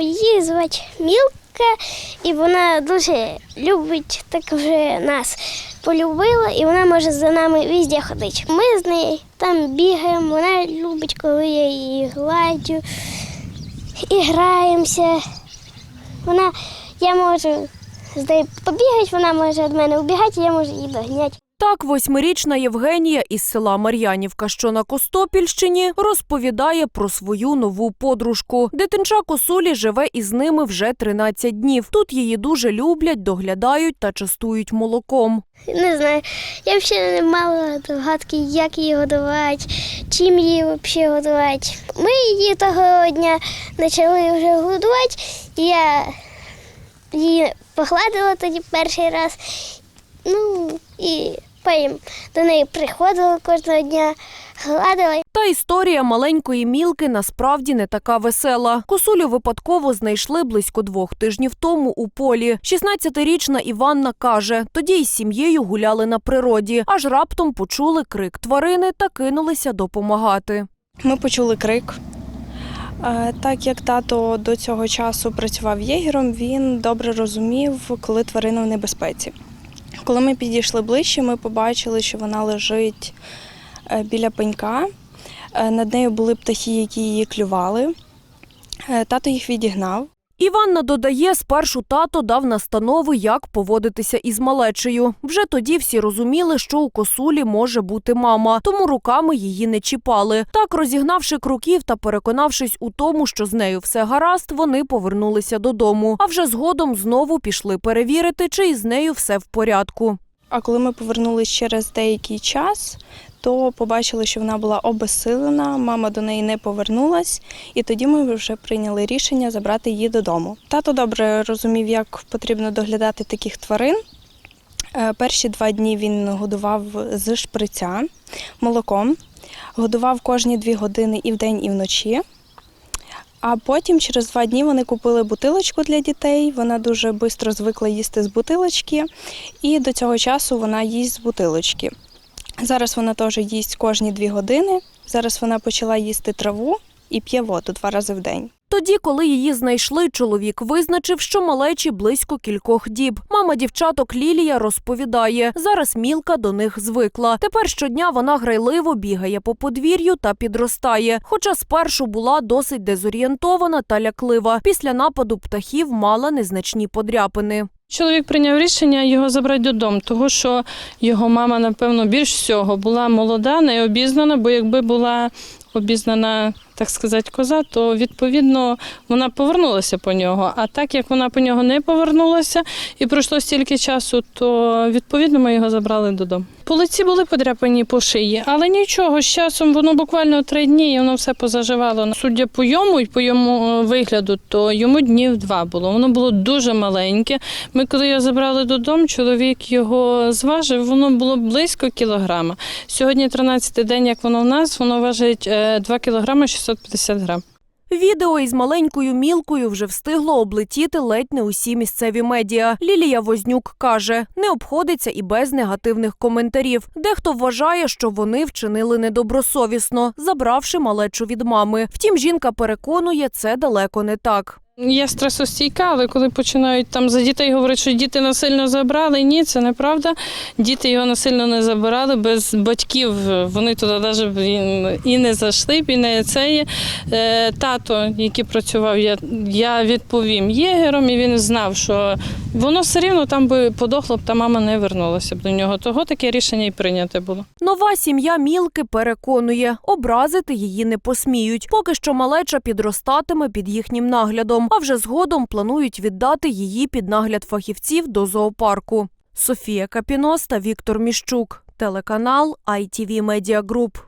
Її звати Мілка, і вона дуже любить так вже нас полюбила, і вона може за нами везде ходити. Ми з нею там бігаємо, вона любить, коли я її гладю, і граємося. Вона, я можу з нею побігати, вона може від мене убігати, я можу її доганяти. Так, восьмирічна Євгенія із села Мар'янівка, що на Костопільщині, розповідає про свою нову подружку. Дитинча косулі живе із ними вже 13 днів. Тут її дуже люблять, доглядають та частують молоком. Не знаю, я взагалі не мала догадки, як її годувати, чим її взагалі годувати. Ми її того дня почали вже годувати, я її погладила тоді перший раз. Ну і потім до неї приходила кожного дня, гладила. Та історія маленької мілки насправді не така весела. Косулю випадково знайшли близько двох тижнів тому у полі. 16-річна Іванна каже, тоді із сім'єю гуляли на природі, аж раптом почули крик тварини та кинулися допомагати. Ми почули крик. Е, Так як тато до цього часу працював єгером, він добре розумів, коли тварина в небезпеці. Коли ми підійшли ближче, ми побачили, що вона лежить е, біля пенька. Е, Над нею були птахи, які її клювали. Е, Тато їх відігнав. Іванна додає, спершу тато дав настанови, як поводитися із малечею. Вже тоді всі розуміли, що у косулі може бути мама, тому руками її не чіпали. Так, розігнавши круків та переконавшись у тому, що з нею все гаразд, вони повернулися додому. А вже згодом знову пішли перевірити, чи із нею все в порядку. А коли ми повернулись через деякий час, то побачили, що вона була обезсилена, мама до неї не повернулась, і тоді ми вже прийняли рішення забрати її додому. Тато добре розумів, як потрібно доглядати таких тварин. Е, Перші два дні він годував з шприця молоком, годував кожні дві години і вдень, і вночі. А потім, через два дні, вони купили бутилочку для дітей. Вона дуже швидко звикла їсти з бутилочки, і до цього часу вона їсть з бутилочки. Зараз вона теж їсть кожні дві години. Зараз вона почала їсти траву і п'є воду два рази в день. Тоді, коли її знайшли, чоловік визначив, що малечі близько кількох діб. Мама дівчаток Лілія розповідає, зараз мілка до них звикла. Тепер щодня вона грайливо бігає по подвір'ю та підростає. Хоча спершу була досить дезорієнтована та ляклива. Після нападу птахів мала незначні подряпини. Чоловік прийняв рішення його забрати додому, тому що його мама, напевно, більш всього була молода, необізнана, бо якби була обізнана, так сказати, коза, то відповідно вона повернулася по нього. А так як вона по нього не повернулася і пройшло стільки часу, то відповідно ми його забрали додому. По лиці були подряпані по шиї, але нічого, з часом воно буквально три дні і воно все позаживало. Судя по йому і по йому е, вигляду, то йому днів два було. Воно було дуже маленьке. Ми, коли його забрали додому, чоловік його зважив, воно було близько кілограма. Сьогодні 13-й день, як воно в нас, воно важить е, 2 кілограми 650 грам. Відео із маленькою мілкою вже встигло облетіти ледь не усі місцеві медіа. Лілія Вознюк каже, не обходиться і без негативних коментарів. Дехто вважає, що вони вчинили недобросовісно, забравши малечу від мами. Втім, жінка переконує, це далеко не так. Я стресостійка, але коли починають там за дітей говорити, що діти насильно забрали, ні, це неправда. Діти його насильно не забирали, без батьків вони туди навіть і не зайшли, і не це є. Е, Тато, який працював, я, я відповім єгером, і він знав, що воно все рівно там би подохло б, та мама не вернулася б до нього. Того таке рішення і прийняте було. Нова сім'я Мілки переконує, образити її не посміють. Поки що малеча підростатиме під їхнім наглядом, а вже згодом планують віддати її під нагляд фахівців до зоопарку. Софія Капіноста, Віктор Міщук, телеканал ITV Media Group.